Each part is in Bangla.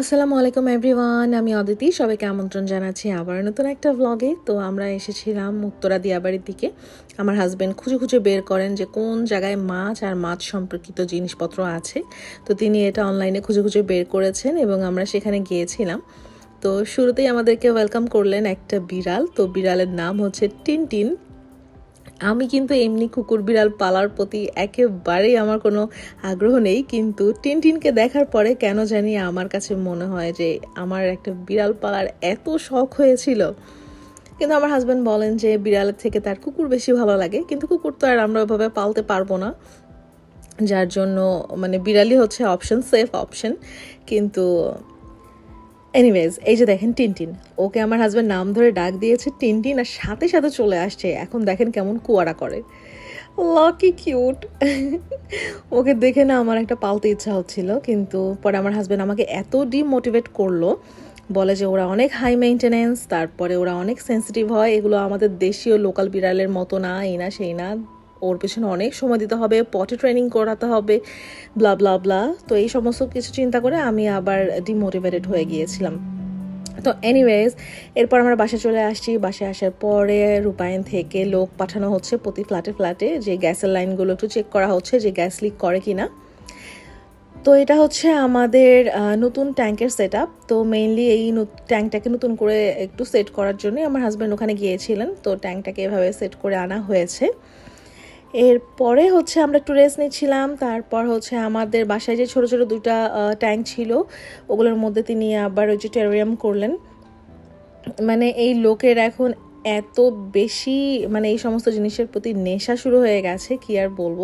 আসসালামু আলাইকুম এভরিওয়ান আমি অদিতি, সবাইকে আমন্ত্রণ জানাচ্ছি আবার নতুন একটা ভ্লগে তো আমরা এসেছিলাম উত্তরা দিয়াবাড়ির দিকে। আমার হাজব্যান্ড খুঁজে খুঁজে বের করেন যে কোন জায়গায় মাছ আর মাছ সম্পর্কিত জিনিসপত্র আছে। তো তিনি এটা অনলাইনে খুঁজে খুঁজে বের করেছেন এবং আমরা সেখানে গিয়েছিলাম। তো শুরুতেই আমাদেরকে ওয়েলকাম করলেন একটা বিড়াল। তো বিড়ালের নাম হচ্ছে টিনটিন। আমি কিন্তু এমনি কুকুর বিড়াল পালার প্রতি একেবারেই আমার কোনো আগ্রহ নেই, কিন্তু টিনটিনকে দেখার পরে কেন জানি আমার কাছে মনে হয় যে আমার একটা বিড়াল পালার এত শখ হয়েছিল। কিন্তু আমার হাজব্যান্ড বলেন যে বিড়ালের থেকে তার কুকুর বেশি ভালো লাগে, কিন্তু কুকুর তো আর আমরা ওইভাবে পালতে পারব না। যার জন্য মানে বিড়ালই হচ্ছে অপশন সেফ অপশন কিন্তু এনিওয়েজ এই যে দেখেন টিনটিন, ওকে আমার হাজব্যান্ড নাম ধরে ডাক দিয়েছে টিনটিন আর সাথে সাথে চলে আসছে। এখন দেখেন কেমন কুয়ারা করে। লাকি কিউট ওকে দেখে না আমার একটা পালতে ইচ্ছা হচ্ছিল, কিন্তু পরে আমার হাজব্যান্ড আমাকে এত ডিমোটিভেট করল, বলে যে ওরা অনেক হাই মেনটেনেন্স তারপরে ওরা অনেক সেন্সিটিভ হয়, এগুলো আমাদের দেশীয় লোকাল বিড়ালের মতো না, এই না, সেই না। ওর পেছনে অনেক সময় দিতে হবে পটে ট্রেনিং করাতে হবে ব্লা ব্লা ব্লা তো এই সমস্ত কিছু চিন্তা করে আমি আবার ডিমোটিভেটেড হয়ে গিয়েছিলাম। তো এনিওয়েজ এরপর আমরা বাসায় চলে আসছি। বাসায় আসার পরে রূপায়ণ থেকে লোক পাঠানো হচ্ছে প্রতি ফ্ল্যাটে ফ্ল্যাটে যে গ্যাসের লাইনগুলো একটু চেক করা হচ্ছে যে গ্যাস লিক করে কিনা। তো এটা হচ্ছে আমাদের নতুন ট্যাঙ্কের সেট আপ তো মেইনলি এই ট্যাঙ্কটাকে নতুন করে একটু সেট করার জন্যই আমার হাজব্যান্ড ওখানে গিয়েছিলেন। তো ট্যাঙ্কটাকে এভাবে সেট করে আনা হয়েছে। এরপরে হচ্ছে আমরা একটু রেস্ট নিচ্ছিলাম, তারপর হচ্ছে আমাদের বাসায় যে ছোট ছোট দুটা ট্যাঙ্ক ছিল, ওগুলোর মধ্যে তিনি আবার ওই যে টেরিয়াম করলেন। মানে এই লোকের এখন এত বেশি মানে এই সমস্ত জিনিসের প্রতি নেশা শুরু হয়ে গেছে, কি আর বলব?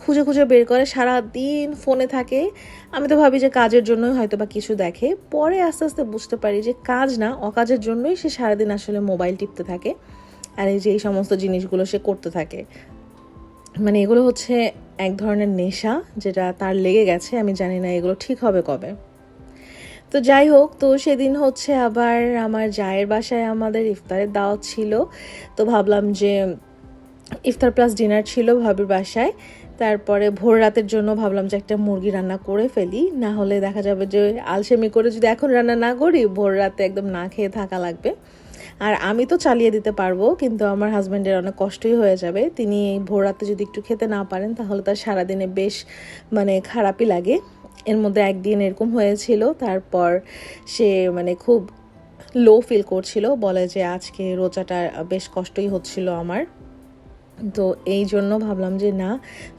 খুঁজে খুঁজে বের করে সারা দিন ফোনে থাকে। আমি তো ভাবি যে কাজের জন্যই হয়তো বা কিছু দেখে। পরে আস্তে আস্তে বুঝতে পারি যে কাজ না, অকাজের জন্যই সে সারাদিন আসলে মোবাইল টিপতে থাকে। আর এই যে এই সমস্ত জিনিসগুলো সে করতে থাকে। মানে এগুলো হচ্ছে এক ধরনের নেশা যেটা তার লেগে গেছে, আমি জানি না এগুলো ঠিক হবে কবে। তো যাই হোক, তো সেদিন হচ্ছে আবার আমার জায়ের বাসায় আমাদের ইফতারের দাওয়াত ছিল। তো ভাবলাম যে ইফতার প্লাস ডিনার ছিল ভাবির বাসায়। তারপরে ভোর রাতের জন্য ভাবলাম যে একটা মুরগি রান্না করে ফেলি। না হলে দেখা যাবে যে আলসেমি করে যদি এখন রান্না না করি, ভোর রাতে একদম না খেয়ে থাকা লাগবে। আর আমি তো চালিয়ে দিতে পারব, কিন্তু আমার হাজব্যান্ডের অনেক কষ্টই হয়ে যাবে। তিনি এই ভোর রাতে যদি একটু খেতে না পারেন, তাহলে তার সারাদিনে বেশ মানে খারাপই লাগে। এর মধ্যে একদিন এরকম হয়েছিল, তারপর সে মানে খুব লো ফিল করছিল, বলে যে আজকে রোজাটা বেশ কষ্টই হচ্ছিল আমার। তো এই জন্য ভাবলাম যে না,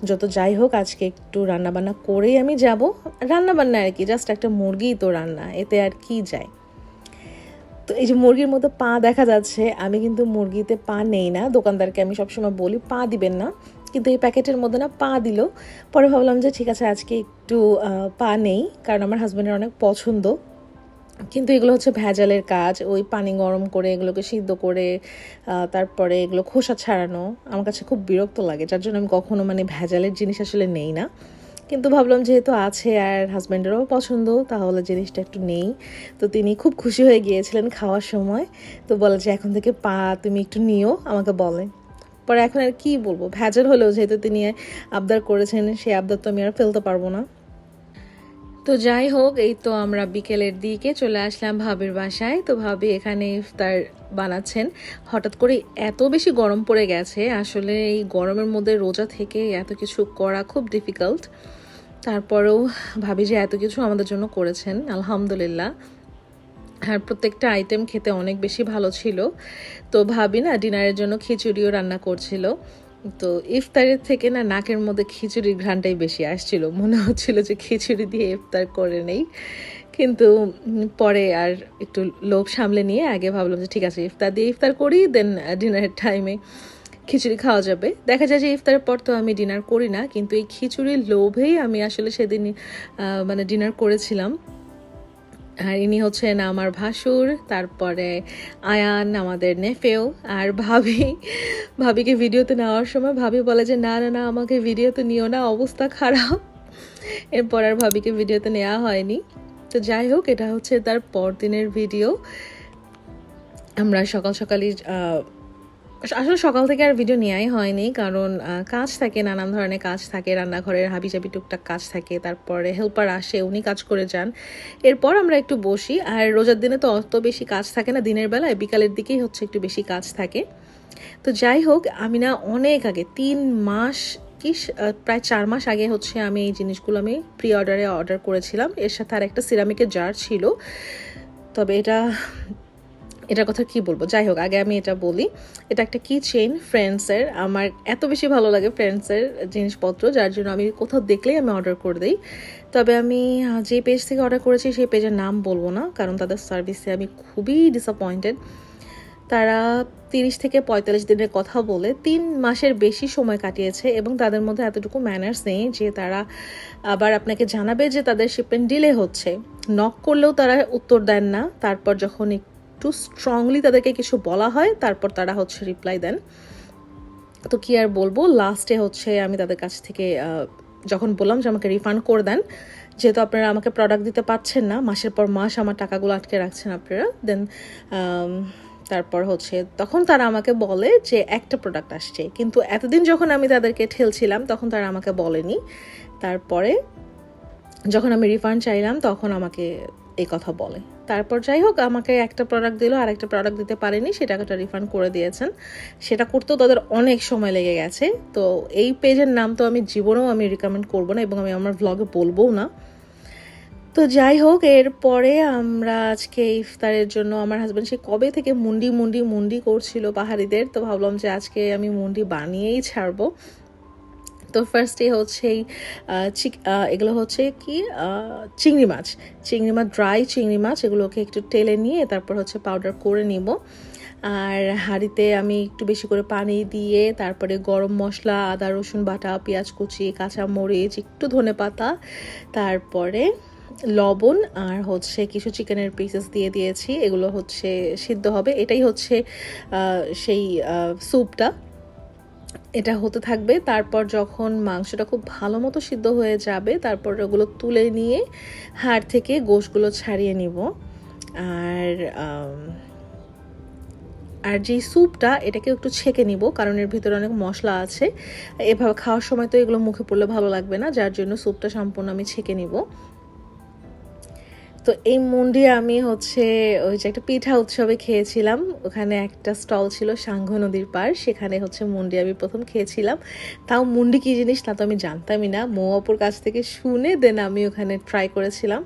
যত যাই হোক, আজকে একটু রান্নাবান্না করেই আমি যাব। রান্নাবান্না আর কি জাস্ট একটা মুরগিই তো রান্না, এতে আর কি যায়? তো এই যে মুরগির মতো পা দেখা যাচ্ছে, আমি কিন্তু মুরগিতে পা নেই না। দোকানদারকে আমি সবসময় বলি, পা দিবেন না। কিন্তু এই প্যাকেটের মধ্যে না পা দিল। পরে ভাবলাম যে ঠিক আছে, আজকে একটু পা নেই, কারণ আমার হাজব্যান্ডের অনেক পছন্দ। কিন্তু এগুলো হচ্ছে ভেজালের কাজ, ওই পানি গরম করে এগুলোকে সিদ্ধ করে তারপরে এগুলো খোসা ছাড়ানো। আমার কাছে খুব বিরক্ত লাগে, যার জন্য আমি কখনো মানে ভেজালের জিনিস আসলে নেই না। কিন্তু ভাবলাম যেহেতু আছে আর হাজব্যান্ডেরও পছন্দ, তাহলে জিনিসটা একটু নেই। তো তিনি খুব খুশি হয়ে গিয়েছিলেন খাওয়ার সময়। তো বলে যে, এখন থেকে পা তুমি একটু নিও, আমাকে বলে। পরে এখন আর কি বলব, ভেজাল হলেও যেহেতু তিনি আবদার করেছেন, সেই আবদার তো আমি আর ফেলতে পারব না। তো যাই হোক, এই তো আমরা বিকেলের দিকে চলে আসলাম ভাবির বাসায়। তো ভাবি এখানে ইফতার বানাচ্ছেন। হঠাৎ করে এত বেশি গরম পড়ে গেছে। আসলে এই গরমের মধ্যে রোজা থেকে এত কিছু করা খুব ডিফিকাল্ট তারপরেও ভাবি যে এত কিছু আমাদের জন্য করেছেন, আলহামদুলিল্লাহ। আর প্রত্যেকটা আইটেম খেতে অনেক বেশি ভালো ছিল। তো ভাবি না ডিনারের জন্য খিচুড়িও রান্না করছিল। তো ইফতারের থেকে না নাকের মধ্যে খিচুড়ির ঘ্রাণটাই বেশি আসছিল। মনে হচ্ছিল যে খিচুড়ি দিয়ে ইফতার করে নেই। কিন্তু পরে আর একটু লোভ সামলে নিয়ে আগে ভাবলাম যে ঠিক আছে, ইফতার দিয়ে ইফতার করি দেন ডিনারের টাইমে খিচুড়ি খাওয়া যাবে। দেখা যায় যে ইফতারের পর তো আমি ডিনার করি না, কিন্তু এই খিচুড়ির লোভেই আমি আসলে সেদিন মানে ডিনার করেছিলাম। আর ইনি হচ্ছেন আমার ভাসুর, তারপরে আয়ান, আমাদের নেফেও। আর ভাবি, ভাবিকে ভিডিওতে নেওয়ার সময় ভাবি বলে যে, না না না, আমাকে ভিডিওতে নিও না, অবস্থা খারাপ। এরপর আর ভাবিকে ভিডিওতে নেওয়া হয়নি। তো যাই হোক, এটা হচ্ছে তার পরদিনের ভিডিও। আমরা সকাল সকালই আসলে সকাল থেকে আর ভিডিও নেওয়াই হয়নি, কারণ কাজ থাকে, নানান ধরনের কাজ থাকে, রান্নাঘরের হাবিজাবি টুকটাক কাজ থাকে, তারপরে হেল্পার আসে, উনি কাজ করে যান। এরপর আমরা একটু বসি, আর রোজার দিনে তো অত বেশি কাজ থাকে না, দিনের বেলায়, বিকালের দিকেই হচ্ছে একটু বেশি কাজ থাকে। তো যাই হোক, আমি না অনেক আগে, তিন মাস কি প্রায় চার মাস আগে হচ্ছে আমি এই জিনিসগুলো আমি প্রি অর্ডারে অর্ডার করেছিলাম। এর সাথে আর একটা সিরামিকের জার ছিল। তবে এটা এটার কথা কি বলব? যাই হোক আগে আমি এটা বলি। এটা একটা কি চেইন ফ্রেন্ডসের আমার এত বেশি ভালো লাগে ফ্রেন্ডসের জিনিসপত্র, যার জন্য আমি কোথাও দেখলেই আমি অর্ডার করে দিই। তবে আমি যে পেজ থেকে অর্ডার করেছি, সেই পেজের নাম বলব না, কারণ তাদের সার্ভিসে আমি খুবই ডিসঅ্যাপয়েন্টেড তারা তিরিশ থেকে পঁয়তাল্লিশ দিনের কথা বলে তিন মাসের বেশি সময় কাটিয়েছে এবং তাদের মধ্যে এতটুকু ম্যানার্স নেই যে তারা আবার আপনাকে জানাবে যে তাদের শিপমেন্ট ডিলে হচ্ছে। নক করলেও তারা উত্তর দেন না। তারপর যখন একটু স্ট্রংলি তাদেরকে কিছু বলা হয়, তারপর তারা হচ্ছে রিপ্লাই দেন। তো কি আর বলব লাস্টে হচ্ছে আমি তাদের কাছ থেকে যখন বললাম যে আমাকে রিফান্ড করে দেন, যেহেতু আপনারা আমাকে প্রোডাক্ট দিতে পারছেন না, মাসের পর মাস আমার টাকাগুলো আটকে রাখছেন আপনারা দেন তারপর হচ্ছে তখন তারা আমাকে বলে যে একটা প্রোডাক্ট আসছে। কিন্তু এতদিন যখন আমি তাদেরকে ঠেলছিলাম, তখন তারা আমাকে বলেনি। তারপরে যখন আমি রিফান্ড চাইলাম, তখন আমাকে এই কথা বলে। তারপর যাই হোক, আমাকে একটা প্রোডাক্ট দিল আর একটা প্রোডাক্ট দিতে পারেনি সে টাকাটা রিফান্ড করে দিয়েছেন। সেটা করতেও তাদের অনেক সময় লেগে গেছে। তো এই পেজের নাম তো আমি জীবনেও আমি রিকমেন্ড করব না এবং আমি আমার ব্লগে বলবও না। তো যাই হোক, এরপরে আমরা আজকে ইফতারের জন্য, আমার হাজব্যান্ড সে কবে থেকে মুন্ডি মুন্ডি মুন্ডি করছিল পাহাড়িদের, তো ভাবলাম যে আজকে আমি মুন্ডি বানিয়েই ছাড়বো। তো ফার্স্টে হচ্ছে এই এগুলো হচ্ছে কি চিংড়ি মাছ। চিংড়ি মাছ ড্রাই চিংড়ি মাছ, এগুলোকে একটু টেলে নিয়ে তারপর হচ্ছে পাউডার করে নিব। আর হাঁড়িতে আমি একটু বেশি করে পানি দিয়ে তারপরে গরম মশলা, আদা, রসুন বাটা, পেঁয়াজ কুচি, কাঁচা মরিচ, একটু ধনে পাতা, তারপরে লবণ আর হচ্ছে কিছু চিকেনের পিসেস দিয়ে দিয়েছি। এগুলো হচ্ছে সিদ্ধ হবে। এটাই হচ্ছে সেই স্যুপটা এটা হতে থাকবে। তারপর যখন মাংসটা খুব ভালো মতো সিদ্ধ হয়ে যাবে, তারপর ওগুলো তুলে নিয়ে হাড় থেকে গোশগুলো ছাড়িয়ে নিব। আর আর যে স্যুপটা এটাকে একটু ছেঁকে নিব, কারণ এর ভিতরে অনেক মশলা আছে। এভাবে খাওয়ার সময় তো এগুলো মুখে পড়লে ভালো লাগবে না, যার জন্য স্যুপটা সম্পূর্ণ আমি ছেঁকে নিব। তো এই মুন্ডি আমি হচ্ছে ওই যে একটা পিঠা উৎসবে খেয়েছিলাম। ওখানে একটা স্টল ছিল সাংঘ নদীর পার, সেখানে হচ্ছে মুন্ডি আমি প্রথম খেয়েছিলাম। তাও মুন্ডি কী জিনিস তা তো আমি জানতামই না। মৌ অপুর কাছ থেকে শুনে দেন আমি ওখানে ট্রাই করেছিলাম।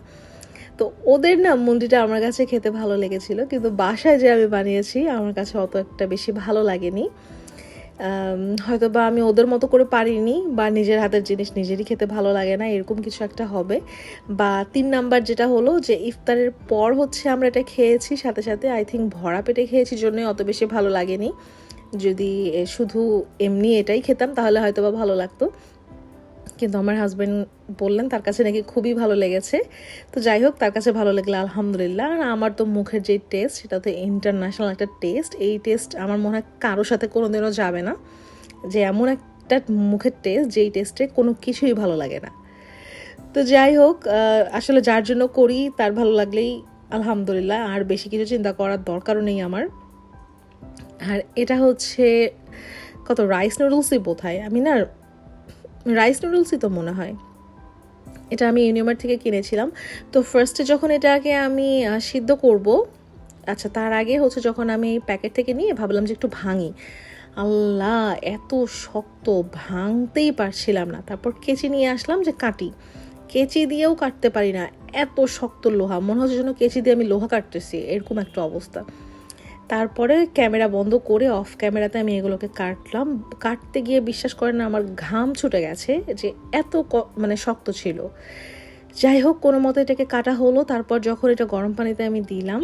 তো ওদের না মুন্ডিটা আমার কাছে খেতে ভালো লেগেছিল, কিন্তু বাসায় যে আমি বানিয়েছি, আমার কাছে অত একটা বেশি ভালো লাগেনি। হয়তো বা আমি ওদের মতো করে পারিনি বা নিজের হাতের জিনিস নিজেরই খেতে ভালো লাগে না, এরকম কিছু একটা হবে। বা তিন নাম্বার যেটা হলো যে ইফতারের পর হচ্ছে আমরা এটা খেয়েছি, সাথে সাথে আই থিঙ্ক ভরা পেটে খেয়েছি, জন্যই অত বেশি ভালো লাগেনি। যদি শুধু এমনি এটাই খেতাম, তাহলে হয়তো বা ভালো লাগতো। কিন্তু আমার হাজব্যান্ড বললেন, তার কাছে নাকি খুবই ভালো লেগেছে। তো যাই হোক, তার কাছে ভালো লাগলে আলহামদুলিল্লাহ। আর আমার তো মুখের যে টেস্ট সেটা তো ইন্টারন্যাশনাল একটা টেস্ট এই টেস্ট আমার মনে হয় কারোর সাথে কোনোদিনও যাবে না। যে এমন একটা মুখের টেস্ট যেই টেস্টে কোনো কিছুই ভালো লাগে না। তো যাই হোক আসলে যার জন্য করি, তার ভালো লাগলেই আলহামদুলিল্লাহ। আর বেশি কিছু চিন্তা করার দরকারও নেই আমার। আর এটা হচ্ছে, কত রাইস নুডলসই বোধহয়? আমি না রাইস নুডলসই তো মনে হয়। এটা আমি ইউনিমার থেকে কিনেছিলাম। তো ফার্স্টে যখন এটাকে আমি সিদ্ধ করব আচ্ছা তার আগে হচ্ছে যখন আমি প্যাকেট থেকে নিয়ে ভাবলাম যে একটু ভাঙি, আল্লাহ, এত শক্ত, ভাঙতেই পারছিলাম না। তারপর কেচি নিয়ে আসলাম যে কাটি। কেচি দিয়েও কাটতে পারি না, এত শক্ত লোহা, মনে হচ্ছে যেন কেচি দিয়ে আমি লোহা কাটতেছি, এরকম একটা অবস্থা। তারপরে ক্যামেরা বন্ধ করে অফ ক্যামেরাতে আমি এগুলোকে কাটলাম। কাটতে গিয়ে বিশ্বাস করেন আমার ঘাম ছুটে গেছে যে এত মানে শক্ত ছিল। যাই হোক, কোনো মতো এটাকে কাটা হলো। তারপর যখন এটা গরম পানিতে আমি দিলাম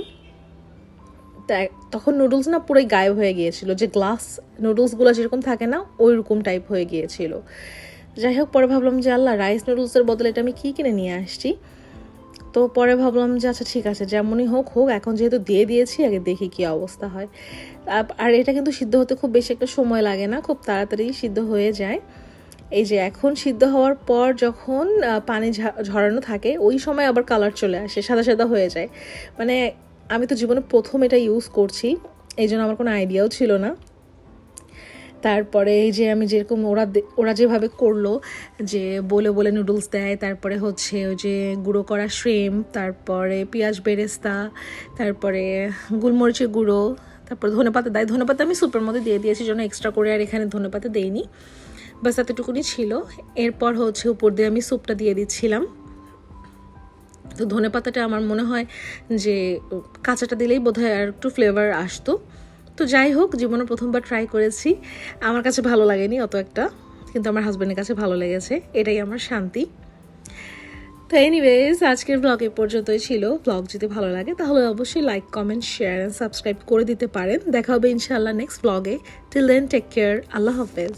তখন নুডলস না পুরোই গায়েব হয়ে গিয়েছিল। যে গ্লাস নুডলসগুলো যেরকম থাকে না ওই রকম টাইপ হয়ে গিয়েছিল। যাই হোক, পরে ভাবলাম যে আল্লাহ রাইস নুডলসের বদলে এটা আমি কী কিনে নিয়ে আসছি? তো পরে ভাবলাম যে আচ্ছা ঠিক আছে, যেমনই হোক হোক, এখন যেহেতু দিয়ে দিয়েছি, আগে দেখি কি অবস্থা হয়। আর এটা কিন্তু সিদ্ধ হতে খুব বেশি একটা সময় লাগে না, খুব তাড়াতাড়ি সিদ্ধ হয়ে যায়। এই যে এখন সিদ্ধ হওয়ার পর যখন পানি ঝরানো থাকে, ওই সময় আবার কালার চলে আসে, সাদা সাদা হয়ে যায়। মানে আমি তো জীবনে প্রথম এটা ইউজ করছি এই জন্য আমার কোনো আইডিয়াও ছিল না। তারপরে এই যে আমি যেরকম ওরা ওরা যেভাবে করল, যে বলে বলে নুডলস দেয়, তারপরে হচ্ছে ওই যে গুঁড়ো করা শ্রেম তারপরে পেঁয়াজ বেরেস্তা, তারপরে গোলমরিচের গুঁড়ো, তারপর ধনেপাতা দেয়। ধনেপাতা আমি সুপের মধ্যে দিয়ে দিয়েছি জন্য এক্সট্রা করে আর এখানে ধনেপাতা দেইনি। বাস এতটুকুনি ছিল। এরপর হচ্ছে উপর দিয়ে আমি স্যুপটা দিয়ে দিচ্ছিলাম। তো ধনে পাতাটা আমার মনে হয় যে কাঁচাটা দিলেই বোধহয় আর একটু ফ্লেভার আসতো। তো যাই হোক, জীবনে প্রথমবার ট্রাই করেছি। আমার কাছে ভালো লাগেনি অত একটা, কিন্তু আমার হাজব্যান্ডের কাছে ভালো লেগেছে। এটাই আমার শান্তি। তো এনিওয়েজ আজকের ব্লগ এ পর্যন্তই ছিল। ব্লগ যদি ভালো লাগে, তাহলে অবশ্যই like comment share and subscribe করে দিতে পারেন। দেখা হবে ইনশাআল্লাহ নেক্সট ব্লগে টিল দেন টেক কেয়ার আল্লাহ হাফেজ।